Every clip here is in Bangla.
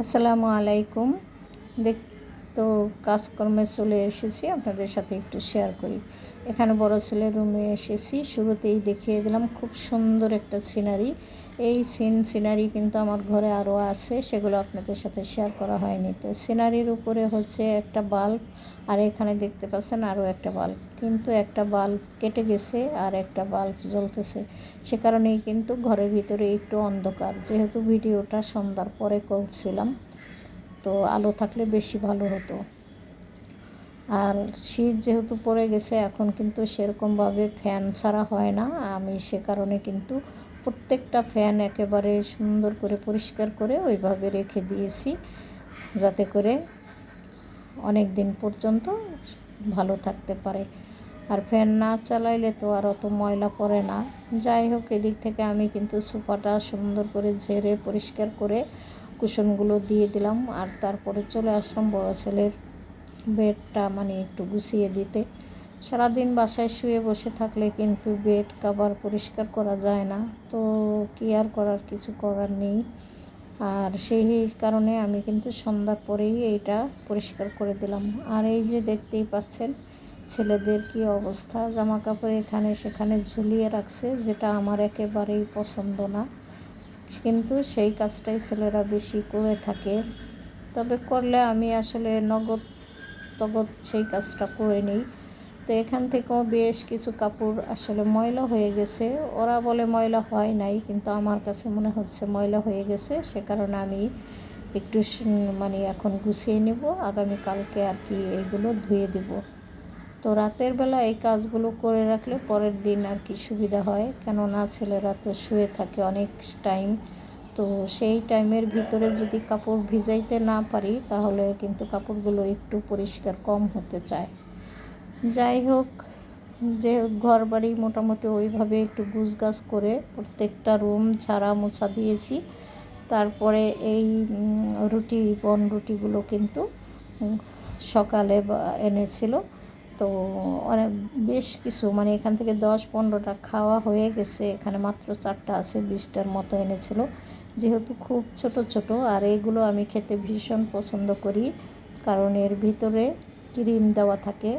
আসসালামু আলাইকুম। দেখ তো কাজকর্মে চলে এসেছি, আপনাদের সাথে একটু শেয়ার করি। এখানে বড় ছেলের রুমে এসেছি, শুরুতেই দেখিয়ে দিলাম খুব সুন্দর একটা সিনারি এই সিন সিনারি কিন্তু আমার ঘরে আরও আছে, সেগুলো আপনাদের সাথে শেয়ার করা হয়নি। তো সিনারির উপরে হচ্ছে একটা বাল্ব আর এখানে দেখতে পাচ্ছেন আরও একটা বাল্ব কিন্তু একটা বাল্ব কেটে গেছে আর একটা বাল্ব জ্বলতেছে। সে কারণেই কিন্তু ঘরের ভিতরে একটু অন্ধকার। যেহেতু ভিডিওটা সন্ধ্যার পরে করছিলাম তো আলো থাকলে বেশি ভালো হতো। আর শীত যেহেতু পড়ে গেছে, এখন কিন্তু সেরকমভাবে ফ্যান ছাড়া হয় না। আমি সে কারণে কিন্তু প্রত্যেকটা ফ্যান একেবারে সুন্দর করে পরিষ্কার করে ওইভাবে রেখে দিয়েছি, যাতে করে অনেক দিন পর্যন্ত ভালো থাকতে পারে। আর ফ্যান না চালাইলে তো আর অত ময়লা পড়ে না। যাই হোক, এদিক থেকে আমি কিন্তু সোফাটা সুন্দর করে ঝেড়ে পরিষ্কার করে কুশনগুলো দিয়ে দিলাম আর তারপরে চলে আসলাম বড় ছেলের বেডটা মানে একটু গুছিয়ে দিতে। সারাদিন বাসায় শুয়ে বসে থাকলে কিন্তু বেড কাবার পরিষ্কার করা যায় না, তো কি আর করার কিছু করার নেই। আর সেই কারণে আমি কিন্তু সন্ধ্যার পরেই এইটা পরিষ্কার করে দিলাম। আর এই যে দেখতেই পাচ্ছেন ছেলেদের কি অবস্থা জামা কাপড় এখানে সেখানে ঝুলিয়ে রাখছে, যেটা আমার একেবারেই পছন্দ না। কিন্তু সেই কাজটাই ছেলেরা বেশি করে থাকে। তবে করলে আমি আসলে নগদ তগদ সেই কাজটা করে নিই। তো এখান থেকেও বেশ কিছু কাপড় আসলে ময়লা হয়ে গেছে। ওরা বলে ময়লা হয় নাই, কিন্তু আমার কাছে মনে হচ্ছে ময়লা হয়ে গেছে। সে কারণে আমি একটু মানে এখন গুছিয়ে নিব। আগামীকালকে আর কি এইগুলো ধুয়ে দেব। তো রাতের বেলা এই কাজগুলো করে রাখলে পরের দিন আর কি সুবিধা হয়। কেননা ছেলেরা তো শুয়ে থাকে অনেক টাইম তো সেই টাইমের ভিতরে যদি কাপড় ভিজাইতে না পারি, তাহলে কিন্তু কাপড়গুলো একটু পরিষ্কার কম হতে চায়। যাই হোক, যে ঘর বাড়ি মোটামুটি ওইভাবে একটু গুছগাছ করে প্রত্যেকটা রুম ঝাড়া মোছা দিয়েছি। তারপরে এই রুটি, বন রুটিগুলো কিন্তু সকালে এনেছিল। তো অনেক বেশ কিছু মানে এখান থেকে দশ পনেরোটা খাওয়া হয়ে গেছে। এখানে মাত্র চারটা আছে, বিশটার মতো এনেছিল। যেহেতু খুব ছোট ছোট, আর এগুলো আমি খেতে ভীষণ পছন্দ করি, কারণ এর ভিতরে ক্রিম দেওয়া থাকে।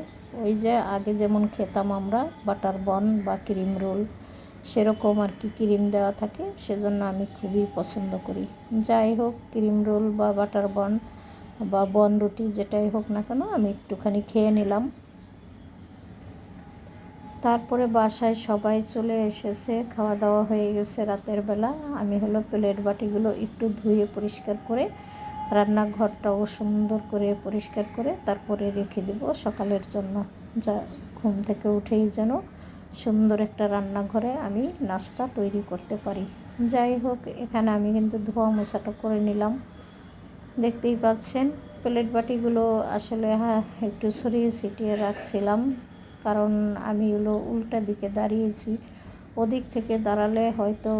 ওই যে আগে যেমন খেতাম আমরা, বাটার বন বা ক্রিম রোল, সেরকম আর কি ক্রিম দেওয়া থাকে, সেজন্য আমি খুবই পছন্দ করি। যাই হোক, ক্রিম রোল বা বাটার বন বা বন রুটি যেটাই হোক না কেন, আমি একটুখানি খেয়ে নিলাম। তারপরে বাসায় সবাই চলে এসেছে খাওয়া দাওয়া হয়ে গেছে রাতের বেলা। আমি হলো প্লেট বাটিগুলো একটু ধুয়ে পরিষ্কার করে, রান্নাঘরটাও সুন্দর করে পরিষ্কার করে তারপরে রেখে দেব সকালের জন্য। যা ঘুম থেকে উঠেই যেন সুন্দর একটা রান্নাঘরে আমি নাস্তা তৈরি করতে পারি। যাই হোক, এখানে আমি কিন্তু ধোয়া মোছাটা করে নিলাম। দেখতেই পাচ্ছেন, প্লেট বাটিগুলো আসলে হ্যাঁ একটু সরিয়ে ছিটিয়ে রাখছিলাম। কারণ আমি হলো উল্টা দিকে দাঁড়িয়েছি। ওদিক থেকে দাঁড়ালে হয়তো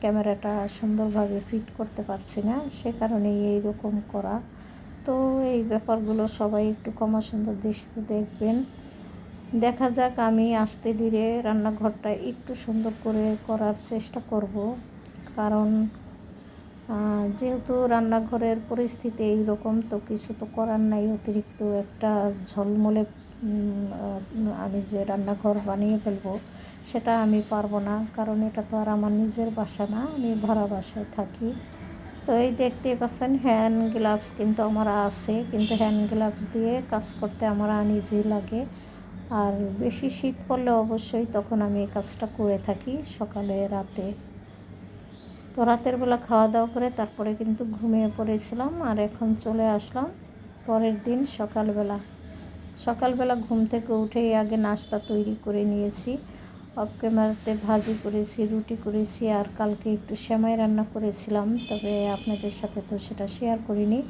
ক্যামেরাটা সুন্দরভাবে ফিট করতে পারছি না, সে কারণেই এইরকম করা। তো এই ব্যাপারগুলো সবাই একটু কমা সুন্দর দৃষ্টি দেখবেন। দেখা যাক আমি আস্তে ধীরে রান্নাঘরটা একটু সুন্দর করে করার চেষ্টা করব। কারণ যেহেতু রান্নাঘরের পরিস্থিতি এইরকম, তো কিছু তো করার নাই, অতিরিক্ত একটা ঝলমলে আমি যে রান্নাঘর বানিয়ে ফেলব, সেটা আমি পারব না। কারণ এটা তো আর আমার নিজের বাসা না, আমি ভাড়া বাসায় থাকি। তো এই দেখতে পাচ্ছেন হ্যান্ড গ্লাভস কিন্তু আমার আছে। কিন্তু হ্যান্ড গ্লাভস দিয়ে কাজ করতে আমার আনইজি লাগে। আর বেশি শীত পড়লে অবশ্যই তখন আমি এই কাজটা করে থাকি সকালে, রাতে। তো রাতের বেলা খাওয়া দাওয়া করে তারপরে কিন্তু ঘুমিয়ে পড়েছিলাম আর এখন চলে আসলাম পরের দিন সকালবেলা। সকালবেলা ঘুম থেকে উঠেই আগে নাস্তা তৈরি করে নিয়েছি। অফ ক্যামেরাতে ভাজি করেছি, রুটি করেছি আর কালকে একটু সেমাই রান্না করেছিলাম। তবে আপনাদের সাথে তো সেটা শেয়ার করিনি।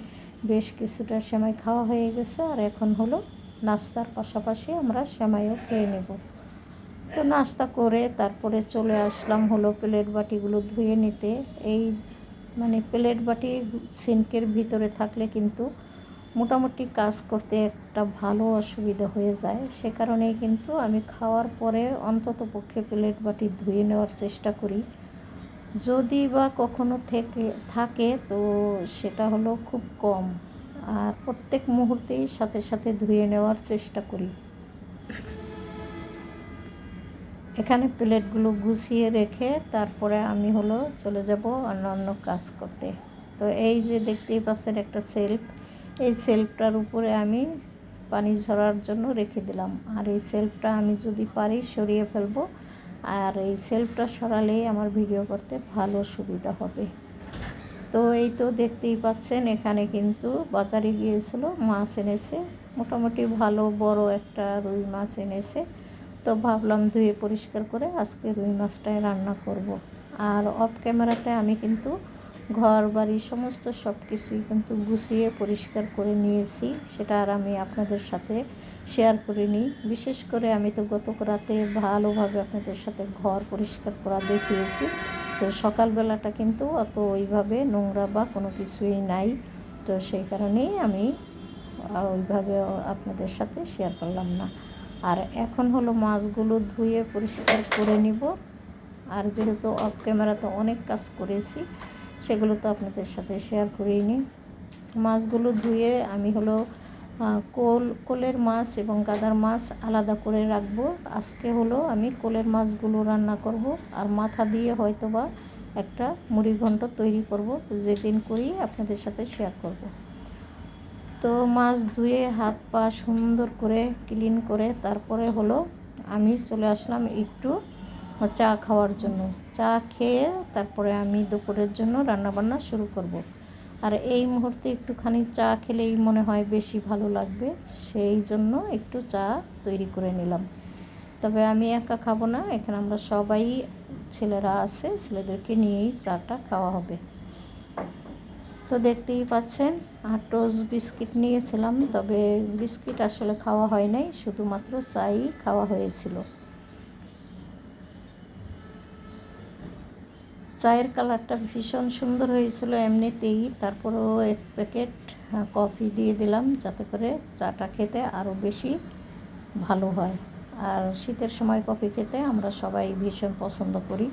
বেশ কিছুটা সেমাই খাওয়া হয়ে গেছে আর এখন হলো নাস্তার পাশাপাশি আমরা সেমাইও খেয়ে নেব। তো নাস্তা করে তারপরে চলে আসলাম হলো প্লেট বাটিগুলো ধুয়ে নিতে। এই মানে প্লেট বাটি সিনকের ভিতরে থাকলে কিন্তু মোটামুটি কাজ করতে একটা ভালো অসুবিধা হয়ে যায়। সে কারণেই কিন্তু আমি খাওয়ার পরে অন্তত পক্ষে প্লেট বাটি ধুয়ে নেওয়ার চেষ্টা করি। যদি বা কখনো থেকে, থাকে তো সেটা হলো খুব কম। আর প্রত্যেক মুহূর্তেই সাথে সাথে ধুয়ে নেওয়ার চেষ্টা করি। এখানে প্লেটগুলো গুছিয়ে রেখে তারপরে আমি হলো চলে যাব অন্য অন্য কাজ করতে। তো এই যে দেখতেই পাচ্ছেন একটা সেলফ এই সেলফটার উপরে আমি পানি ঝরার জন্য রেখে দিলাম। আর এই সেলফটা আমি যদি পারি সরিয়ে ফেলব। আর এই সেলফটা সরালেই আমার ভিডিও করতে ভালো সুবিধা হবে। তো এই তো দেখতেই পাচ্ছেন, এখানে কিন্তু বাজারে গিয়েছিল মাছ এনেছে। মোটামুটি ভালো, বড় একটা রুই মাছ এনেছে। তো ভাবলাম ধুয়ে পরিষ্কার করে আজকে রুই মাছটাই রান্না করব। আর অফ ক্যামেরাতে আমি কিন্তু ঘর বাড়ি সমস্ত সব কিছুই কিন্তু গুছিয়ে পরিষ্কার করে নিয়েছি। সেটা আর আমি আপনাদের সাথে শেয়ার করে নিই বিশেষ করে আমি তো গত রাতে ভালোভাবে আপনাদের সাথে ঘর পরিষ্কার করা দেখিয়েছি। তো সকালবেলাটা কিন্তু অত ওইভাবে নোংরা বা কোনো কিছুই নাই। তো সেই কারণেই আমি ওইভাবে আপনাদের সাথে শেয়ার করলাম না। আর এখন হলো মাছগুলো ধুয়ে পরিষ্কার করে নিব। আর যেহেতু অফ ক্যামেরাতে অনেক কাজ করেছি সেগুলো তো আপনাদের সাথে শেয়ার করিনি মাছগুলো ধুয়ে আমি হলো কোল, কোলের মাছ এবং গাদার মাছ আলাদা করে রাখব। আজকে হলো আমি কোলের মাছগুলো রান্না করব আর মাথা দিয়ে হয়তো বা একটা মুড়ি ঘন্ট তৈরি করব, যেদিন করি আপনাদের সাথে শেয়ার করব। তো মাছ ধুয়ে হাত পা সুন্দর করে ক্লিন করে তারপরে হলো আমি চলে আসলাম একটু চা খাওয়ার জন্য। চা খেয়ে তারপরে আমি দুপুরের জন্য রান্নাবান্না শুরু করব। আর এই মুহূর্তে একটুখানি চা খেলেই মনে হয় বেশি ভালো লাগবে, সেই জন্য একটু চা তৈরি করে নিলাম। তবে আমি একা খাব না, এখানে আমরা সবাই ছেলেরা আছে, ছেলেদেরকে নিয়েই চাটা খাওয়া হবে। তো দেখতেই পাচ্ছেন, আর টোস্ট বিস্কিট নিয়েছিলাম, তবে বিস্কিট আসলে খাওয়া হয় নাই, শুধুমাত্র চাই খাওয়া হয়েছিল। চায়ের কালারটা ভীষণ সুন্দর হয়েছিল এমনিতেই। তারপরেও এক প্যাকেট কফি দিয়ে দিলাম যাতে করে চাটা খেতে আরও বেশি ভালো হয়। আর শীতের সময় কফি খেতে আমরা সবাই ভীষণ পছন্দ করি।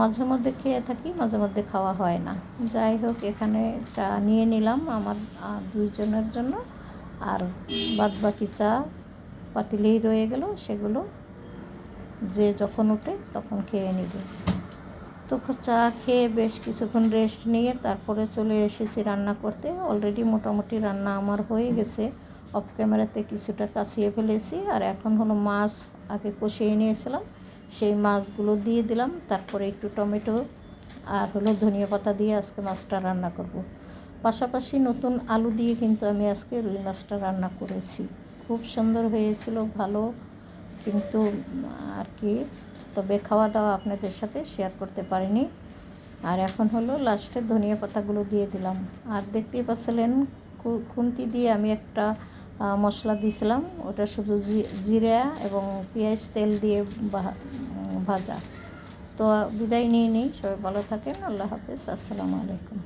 মাঝে মধ্যে খেয়ে থাকি, মাঝে মধ্যে খাওয়া হয় না। যাই হোক, এখানে চা নিয়ে নিলাম আমার দুইজনের জন্য। আর বাদ বাকি চা পাতিলেই রয়ে গেল, সেগুলো যে যখন ওঠে তখন খেয়ে নিবে। তো চা খেয়ে বেশ কিছুক্ষণ রেস্ট নিয়ে তারপরে চলে এসেছি রান্না করতে। অলরেডি মোটামুটি রান্না আমার হয়ে গেছে। অফ ক্যামেরাতে কিছুটা কাছিয়ে ফেলেছি আর এখন হলো মাছ আগে কষিয়ে নিয়েছিলাম। সেই মাছগুলো দিয়ে দিলাম। তারপরে একটু টমেটো আর হলো ধনিয়া পাতা দিয়ে আজকে মাছটা রান্না করব। পাশাপাশি নতুন আলু দিয়ে কিন্তু আমি আজকে রুই মাছটা রান্না করেছি। খুব সুন্দর হয়েছিল, ভালো। কিন্তু আর কি তবে খাওয়া দাওয়া আপনাদের সাথে শেয়ার করতে পারিনি। আর এখন হলো লাস্টে ধনিয়া পাতাগুলো দিয়ে দিলাম। আর দেখতেই পাচ্ছিলেন খুন্তি দিয়ে আমি একটা মশলা দিয়েছিলাম ওটা শুধু জিরা এবং পেঁয়াজ, তেল দিয়ে ভাজা। তো বিদায় নিয়ে নিই। সবাই ভালো থাকেন। আল্লাহ হাফেজ। আসসালামু আলাইকুম।